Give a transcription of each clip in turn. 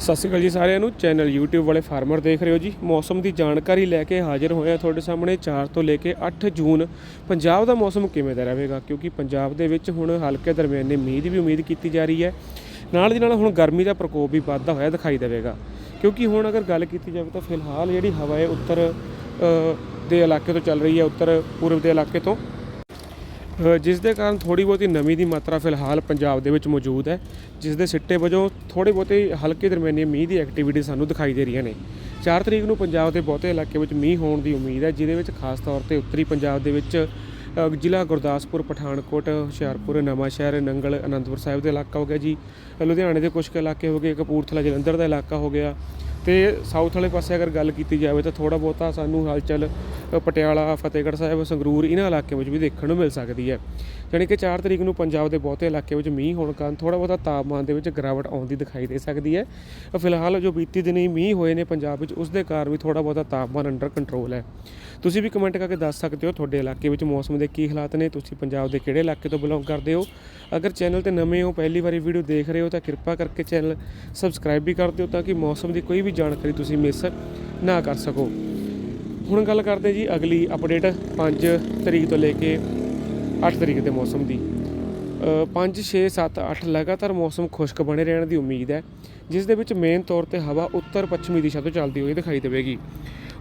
ਸਤਿ ਸ਼੍ਰੀ ਅਕਾਲ ਜੀ ਸਾਰਿਆਂ ਨੂੰ। ਚੈਨਲ YouTube ਵਾਲੇ ਫਾਰਮਰ ਦੇਖ ਰਹੇ ਹੋ ਜੀ। ਮੌਸਮ ਦੀ ਜਾਣਕਾਰੀ ਲੈ ਕੇ ਹਾਜ਼ਰ ਹੋਏ ਹਾਂ ਤੁਹਾਡੇ ਸਾਹਮਣੇ 4 ਤੋਂ ਲੈ ਕੇ 8 ਜੂਨ। ਪੰਜਾਬ ਦਾ ਮੌਸਮ ਕਿਵੇਂ ਦਾ ਰਹੇਗਾ? ਕਿਉਂਕਿ ਪੰਜਾਬ ਦੇ ਵਿੱਚ ਹੁਣ ਹਲਕੇ ਦਰਮਿਆਨੇ ਮੀਂਹ ਦੀ ਵੀ ਉਮੀਦ ਕੀਤੀ ਜਾ ਰਹੀ ਹੈ। ਨਾਲ ਦੀ ਨਾਲ ਹੁਣ ਗਰਮੀ ਦਾ ਪ੍ਰਕੋਪ ਵੀ ਵੱਧਦਾ ਹੋਇਆ ਦਿਖਾਈ ਦੇਵੇਗਾ। ਕਿਉਂਕਿ ਹੁਣ ਅਗਰ ਗੱਲ ਕੀਤੀ ਜਾਵੇ ਤਾਂ ਫਿਲਹਾਲ ਜਿਹੜੀ ਹਵਾ ਹੈ ਉੱਤਰ ਦੇ ਇਲਾਕੇ ਤੋਂ ਚੱਲ ਰਹੀ ਹੈ ਉੱਤਰ ਪੂਰਬ ਦੇ ਇਲਾਕੇ ਤੋਂ। ਜਿਸ ਦੇ ਕਾਰਨ ਥੋੜੀ ਬਹੁਤੀ ਨਮੀ ਦੀ ਮਾਤਰਾ ਫਿਲਹਾਲ ਪੰਜਾਬ ਦੇ ਵਿੱਚ ਮੌਜੂਦ ਹੈ, ਜਿਸ ਦੇ ਸਿੱਟੇ ਵਜੋਂ ਥੋੜੇ ਬਹੁਤੇ ਹਲਕੇ ਦਰਮਿਆਨੇ ਮੀਂਹ ਦੀ ਐਕਟੀਵਿਟੀ ਸਾਨੂੰ ਦਿਖਾਈ ਦੇ ਰਹੀਆਂ ਨੇ। 4 ਤਰੀਕ ਨੂੰ ਪੰਜਾਬ ਦੇ ਬਹੁਤੇ ਇਲਾਕੇ ਵਿੱਚ ਮੀਂਹ ਹੋਣ ਦੀ ਉਮੀਦ ਹੈ, ਜਿਹਦੇ ਵਿੱਚ ਖਾਸ ਤੌਰ ਤੇ ਉੱਤਰੀ ਪੰਜਾਬ ਦੇ ਵਿੱਚ ਜ਼ਿਲ੍ਹਾ ਗੁਰਦਾਸਪੁਰ, ਪਠਾਨਕੋਟ, ਹੁਸ਼ਿਆਰਪੁਰ, ਨਵਾਂਸ਼ਹਿਰ, ਨੰਗਲ, ਅਨੰਦਪੁਰ ਸਾਹਿਬ ਦੇ ਇਲਾਕਾ ਹੋ ਗਿਆ ਜੀ। ਲੁਧਿਆਣੇ ਦੇ ਕੁਝ ਕੁ ਇਲਾਕੇ ਹੋ ਗਏ, ਕਪੂਰਥਲਾ, ਜਲੰਧਰ ਦਾ ਇਲਾਕਾ ਹੋ ਗਿਆ। ਤੇ ਸਾਊਥ ਵਾਲੇ ਪਾਸੇ ਅਗਰ ਗੱਲ ਕੀਤੀ ਜਾਵੇ ਤਾਂ ਥੋੜਾ ਬਹੁਤਾ ਸਾਨੂੰ ਹਲਚਲ ਅ, ਪਟਿਆਲਾ ਫਤਿਹਗੜ੍ਹ ਸਾਹਿਬ ਸੰਗਰੂਰ ਇਹਨਾਂ ਇਲਾਕਿਆਂ ਵਿੱਚ ਵੀ ਦੇਖਣ ਨੂੰ ਮਿਲ ਸਕਦੀ ਹੈ। ਜਾਣੀ ਕਿ 4 ਤਰੀਕ ਨੂੰ ਪੰਜਾਬ ਦੇ ਬਹੁਤੇ ਇਲਾਕੇ ਵਿੱਚ ਮੀਂਹ ਹੋਣ ਕਾਰਨ ਥੋੜਾ ਬਹੁਤਾ ਤਾਪਮਾਨ ਦੇ ਵਿੱਚ ਗਿਰਾਵਟ ਆਉਂਦੀ ਦਿਖਾਈ ਦੇ ਸਕਦੀ ਹੈ। ਫਿਲਹਾਲ ਜੋ ਬੀਤੀ ਦਿਨੀ ਮੀਂਹ ਹੋਏ ਨੇ ਪੰਜਾਬ ਵਿੱਚ ਉਸ ਦੇ ਕਾਰਨ ਵੀ ਥੋੜਾ ਬਹੁਤਾ ਤਾਪਮਾਨ ਅੰਡਰ ਕੰਟਰੋਲ ਹੈ। ਤੁਸੀਂ ਵੀ ਕਮੈਂਟ ਕਰਕੇ ਦੱਸ ਸਕਦੇ ਹੋ ਤੁਹਾਡੇ ਇਲਾਕੇ ਵਿੱਚ ਮੌਸਮ ਦੇ ਕੀ ਹਾਲਾਤ ਨੇ ਤੁਸੀਂ ਪੰਜਾਬ ਦੇ ਕਿਹੜੇ ਇਲਾਕੇ ਤੋਂ ਬਿਲੋਂਗ ਕਰਦੇ ਹੋ? ਅਗਰ ਚੈਨਲ ਤੇ ਨਵੇਂ ਹੋ ਪਹਿਲੀ ਵਾਰੀ ਵੀਡੀਓ ਦੇਖ ਰਹੇ ਹੋ ਤਾਂ ਕਿਰਪਾ ਕਰਕੇ ਚੈਨਲ ਸਬਸਕ੍ਰਾਈਬ ਵੀ ਕਰ ਦਿਓ ਤਾਂ ਕਿ ਮੌਸਮ ਦੀ ਕੋਈ ਵੀ ਜਾਣਕਾਰੀ ਤੁਸੀਂ ਮਿਸ ਨਾ ਕਰ ਸਕੋ। ਹੁਣ ਗੱਲ ਕਰਦੇ ਜੀ ਅਗਲੀ ਅਪਡੇਟ 5 ਤਰੀਕ ਤੋਂ ਲੈ ਕੇ 8 ਤਰੀਕ ਦੇ ਮੌਸਮ ਦੀ। 5 6 7 8 ਲਗਾਤਾਰ ਮੌਸਮ ਖੁਸ਼ਕ ਬਣੇ ਰਹਿਣ ਦੀ ਉਮੀਦ ਹੈ, ਜਿਸ ਦੇ ਵਿੱਚ ਮੇਨ ਤੌਰ ਤੇ ਹਵਾ ਉੱਤਰ ਪੱਛਮੀ ਦਿਸ਼ਾ ਤੋਂ ਚੱਲਦੀ ਹੋਈ ਦਿਖਾਈ ਦੇਵੇਗੀ।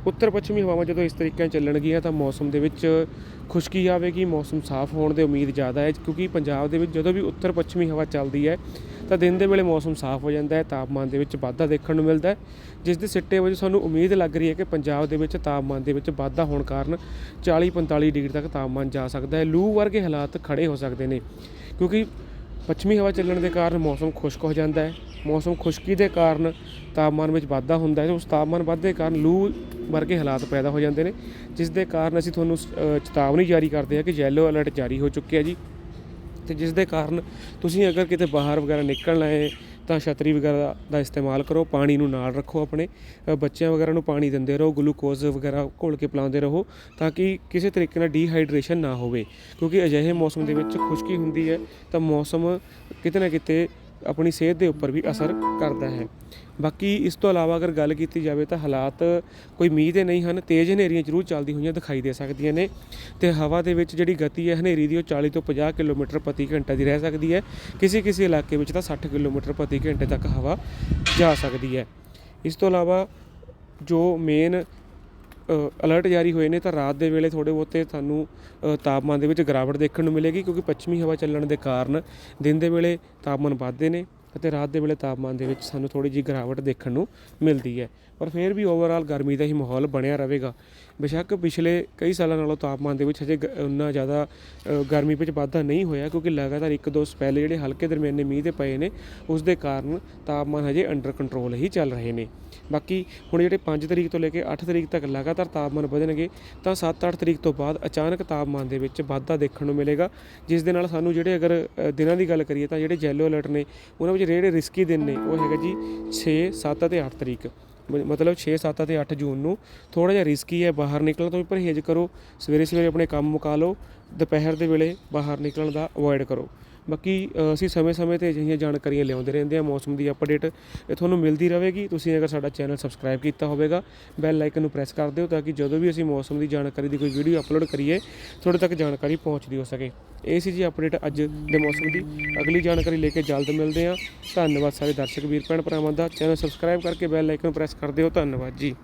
ਉੱਤਰ ਪੱਛਮੀ ਹਵਾਵਾਂ ਜਦੋਂ ਇਸ ਤਰੀਕੇ ਚੱਲਣਗੀਆਂ ਤਾਂ ਮੌਸਮ ਦੇ ਵਿੱਚ ਖੁਸ਼ਕੀ ਆਵੇਗੀ, ਮੌਸਮ ਸਾਫ਼ ਹੋਣ ਦੀ ਉਮੀਦ ਜ਼ਿਆਦਾ ਹੈ, ਕਿਉਂਕਿ ਪੰਜਾਬ ਦੇ ਵਿੱਚ ਜਦੋਂ ਵੀ ਉੱਤਰ ਪੱਛਮੀ ਹਵਾ ਚੱਲਦੀ ਹੈ ਤਾਂ ਦਿਨ ਦੇ ਵੇਲੇ ਮੌਸਮ ਸਾਫ਼ ਹੋ ਜਾਂਦਾ ਹੈ, ਤਾਪਮਾਨ ਦੇ ਵਿੱਚ ਵਾਧਾ ਦੇਖਣ ਨੂੰ ਮਿਲਦਾ ਹੈ, ਜਿਸ ਦੇ ਸਿੱਟੇ ਵਜੋਂ ਸਾਨੂੰ ਉਮੀਦ ਲੱਗ ਰਹੀ ਹੈ ਕਿ ਪੰਜਾਬ ਦੇ ਵਿੱਚ ਤਾਪਮਾਨ ਦੇ ਵਿੱਚ ਵਾਧਾ ਹੋਣ ਕਾਰਨ 40-45 ਡਿਗਰੀ ਤੱਕ ਤਾਪਮਾਨ ਜਾ ਸਕਦਾ ਹੈ। ਲੂ ਵਰਗੇ ਹਾਲਾਤ ਖੜੇ ਹੋ ਸਕਦੇ ਨੇ, ਕਿਉਂਕਿ ਪੱਛਮੀ ਹਵਾ ਚੱਲਣ ਦੇ ਕਾਰਨ ਮੌਸਮ ਖੁਸ਼ਕ ਹੋ ਜਾਂਦਾ ਹੈ। ਮੌਸਮ ਖੁਸ਼ਕੀ ਦੇ ਕਾਰਨ ਤਾਪਮਾਨ ਵਿੱਚ ਵਾਧਾ ਹੁੰਦਾ ਹੈ ਉਸ ਤਾਪਮਾਨ ਵਾਧੇ ਕਾਰਨ ਲੂ ਵਰਗੇ ਹਾਲਾਤ ਪੈਦਾ ਹੋ ਜਾਂਦੇ ਨੇ, ਜਿਸ ਦੇ ਕਾਰਨ ਅਸੀਂ ਤੁਹਾਨੂੰ ਚੇਤਾਵਨੀ ਜਾਰੀ ਕਰਦੇ ਹਾਂ ਕਿ ਯੈਲੋ ਅਲਰਟ ਜਾਰੀ ਹੋ ਚੁੱਕਿਆ ਜੀ। ਤੇ ਜਿਸ ਦੇ ਕਾਰਨ ਤੁਸੀਂ ਅਗਰ ਕਿਤੇ ਬਾਹਰ ਵਗੈਰਾ ਨਿਕਲਣਾ ਹੈ ਤਾਂ ਛਤਰੀ ਵਗੈਰਾ ਦਾ ਇਸਤੇਮਾਲ ਕਰੋ, ਪਾਣੀ ਨੂੰ ਨਾਲ ਰੱਖੋ ਆਪਣੇ ਬੱਚਿਆਂ ਵਗੈਰਾ ਨੂੰ ਪਾਣੀ ਦਿੰਦੇ ਰਹੋ, ਗਲੂਕੋਜ਼ ਵਗੈਰਾ ਘੋਲ ਕੇ ਪਿਲਾਉਂਦੇ ਰਹੋ ਤਾਂ ਕਿ ਕਿਸੇ ਤਰੀਕੇ ਨਾਲ ਡੀਹਾਈਡਰੇਸ਼ਨ ਨਾ ਹੋਵੇ ਕਿਉਂਕਿ ਅਜਿਹੇ ਮੌਸਮ ਦੇ ਵਿੱਚ ਖੁਸ਼ਕੀ ਹੁੰਦੀ ਹੈ ਤਾਂ ਮੌਸਮ ਕਿਤੇ ਨਾ ਕਿਤੇ ਆਪਣੀ ਸਿਹਤ ਦੇ ਉੱਪਰ ਵੀ ਅਸਰ ਕਰਦਾ ਹੈ। ਬਾਕੀ ਇਸ ਤੋਂ ਇਲਾਵਾ ਅਗਰ ਗੱਲ ਕੀਤੀ ਜਾਵੇ ਤਾਂ ਹਾਲਾਤ ਕੋਈ ਮੀਂਹ ਦੇ ਨਹੀਂ ਹਨ, ਤੇਜ਼ ਹਨੇਰੀਆਂ ਜ਼ਰੂਰ ਚੱਲਦੀ ਹੋਈਆਂ ਦਿਖਾਈ ਦੇ ਸਕਦੀਆਂ ਨੇ ਤੇ ਹਵਾ ਦੇ ਵਿੱਚ ਜਿਹੜੀ ਗਤੀ ਹੈ ਹਨੇਰੀ ਦੀ ਉਹ 40 ਤੋਂ 50 ਕਿਲੋਮੀਟਰ ਪ੍ਰਤੀ ਘੰਟਾ ਦੀ ਰਹਿ ਸਕਦੀ ਹੈ। ਕਿਸੇ ਕਿਸੇ ਇਲਾਕੇ ਵਿੱਚ ਤਾਂ 60 ਕਿਲੋਮੀਟਰ ਪ੍ਰਤੀ ਘੰਟੇ ਤੱਕ ਹਵਾ ਜਾ ਸਕਦੀ ਹੈ। ਇਸ ਤੋਂ ਇਲਾਵਾ ਜੋ ਮੇਨ ਅਲਰਟ ਜਾਰੀ ਹੋਏ ਨੇ ਤਾਂ ਰਾਤ ਦੇ ਵੇਲੇ ਥੋੜੇ ਬਹੁਤੇ ਤੁਹਾਨੂੰ ਤਾਪਮਾਨ ਦੇ ਵਿੱਚ ਗਿਰਾਵਟ ਦੇਖਣ ਨੂੰ ਮਿਲੇਗੀ ਕਿਉਂਕਿ ਪੱਛਮੀ ਹਵਾ ਚੱਲਣ ਦੇ ਕਾਰਨ ਦਿਨ ਦੇ ਵੇਲੇ ਤਾਪਮਾਨ ਵੱਧਦੇ ਨੇ। ਅਤੇ ਰਾਤ ਦੇ ਵੇਲੇ ਤਾਪਮਾਨ ਦੇ ਵਿੱਚ ਸਾਨੂੰ ਥੋੜੀ ਜਿਹੀ ਗਿਰਾਵਟ ਦੇਖਣ ਨੂੰ ਮਿਲਦੀ ਹੈ। ਪਰ ਫਿਰ ਵੀ ਓਵਰਆਲ ਗਰਮੀ ਦਾ ਹੀ ਮਾਹੌਲ ਬਣਿਆ ਰਹੇਗਾ। ਬੇਸ਼ੱਕ ਪਿਛਲੇ ਕਈ ਸਾਲਾਂ ਨਾਲੋਂ ਤਾਪਮਾਨ ਦੇ ਵਿੱਚ ਹਜੇ ਗ- ਉਨਾ ਜ਼ਿਆਦਾ ਗਰਮੀ ਵਿੱਚ ਵਾਧਾ ਨਹੀਂ ਹੋਇਆ ਕਿਉਂਕਿ ਲਗਾਤਾਰ ਇੱਕ ਦੋ ਸਪੈਲ ਜਿਹੜੇ ਹਲਕੇ ਦਰਮਿਆਨੇ ਮੀਂਹ ਦੇ ਪਏ ਨੇ, ਉਸ ਦੇ ਕਾਰਨ ਤਾਪਮਾਨ ਹਜੇ ਅੰਡਰ ਕੰਟਰੋਲ ਹੀ ਚੱਲ ਰਹੇ ਨੇ। ਬਾਕੀ ਹੁਣ ਜਿਹੜੇ 5 ਤਰੀਕ ਤੋਂ ਲੈ ਕੇ 8 ਤਰੀਕ ਤੱਕ ਲਗਾਤਾਰ ਤਾਪਮਾਨ ਵਧਣਗੇ, ਤਾਂ 7-8 ਤਰੀਕ ਤੋਂ ਬਾਅਦ ਅਚਾਨਕ ਤਾਪਮਾਨ ਦੇ ਵਿੱਚ ਵਾਧਾ ਦੇਖਣ ਨੂੰ ਮਿਲੇਗਾ। ਜਿਸ ਦੇ ਨਾਲ ਸਾਨੂੰ ਜਿਹੜੇ ਅਗਰ ਦਿਨਾਂ ਦੀ ਗੱਲ ਕਰੀਏ ਤਾਂ ਜਿਹੜੇ ਯੈਲੋ ਅਲਰਟ ਨੇ, ਉਹਨਾਂ ਵਿੱਚ ਜਿਹੜੇ ਰਿਸਕੀ ਦਿਨ ਨੇ, ਉਹ ਹੈਗਾ ਜੀ 6 7 ਅਤੇ 8 ਤਰੀਕ। ਮਤਲਬ 6 7 ਅਤੇ 8 ਜੂਨ ਨੂੰ। ਥੋੜਾ ਜਿਹਾ ਰਿਸਕੀ ਹੈ, ਬਾਹਰ ਨਿਕਲਣ ਤੋਂ ਵੀ ਪਰਹੇਜ਼ ਕਰੋ। ਸਵੇਰੇ ਸਵੇਰੇ ਆਪਣੇ ਕੰਮ ਮੁਕਾ ਲਓ। ਦੁਪਹਿਰ ਦੇ ਵੇਲੇ ਬਾਹਰ ਨਿਕਲਣ ਦਾ ਅਵੋਇਡ ਕਰੋ। ਬਾਕੀ ਅਸੀਂ ਸਮੇਂ-ਸਮੇਂ ਤੇ ਅਜਿਹੀਆਂ ਜਾਣਕਾਰੀਆਂ ਲਿਆਉਂਦੇ ਰਹਿੰਦੇ ਹਾਂ, ਮੌਸਮ ਦੀ ਅਪਡੇਟ ਇਹ ਤੁਹਾਨੂੰ ਮਿਲਦੀ ਰਹੇਗੀ। ਤੁਸੀਂ ਅਗਰ ਸਾਡਾ ਚੈਨਲ ਸਬਸਕ੍ਰਾਈਬ ਕੀਤਾ ਹੋਵੇਗਾ ਬੈਲ ਆਈਕਨ ਨੂੰ ਪ੍ਰੈਸ ਕਰ ਦਿਓ ਤਾਂ ਕਿ ਜਦੋਂ ਵੀ ਅਸੀਂ ਮੌਸਮ ਦੀ ਜਾਣਕਾਰੀ ਦੀ ਕੋਈ ਵੀਡੀਓ ਅਪਲੋਡ ਕਰੀਏ, ਤੁਹਾਡੇ ਤੱਕ ਜਾਣਕਾਰੀ ਪਹੁੰਚਦੀ ਹੋ ਸਕੇ। ਇਹ ਸੀ ਜੀ ਅਪਡੇਟ ਅੱਜ ਦੇ ਮੌਸਮ ਦੀ। ਅਗਲੀ ਜਾਣਕਾਰੀ ਲੈ ਕੇ ਜਲਦ ਮਿਲਦੇ ਹਾਂ। ਧੰਨਵਾਦ ਸਾਰੇ ਦਰਸ਼ਕ, ਵੀਰ ਭੈਣ ਭਰਾਵਾਂ ਦਾ। ਚੈਨਲ ਸਬਸਕ੍ਰਾਈਬ ਕਰਕੇ ਬੈਲ ਆਈਕਨ ਪ੍ਰੈਸ ਕਰ ਦਿਓ। ਧੰਨਵਾਦ ਜੀ।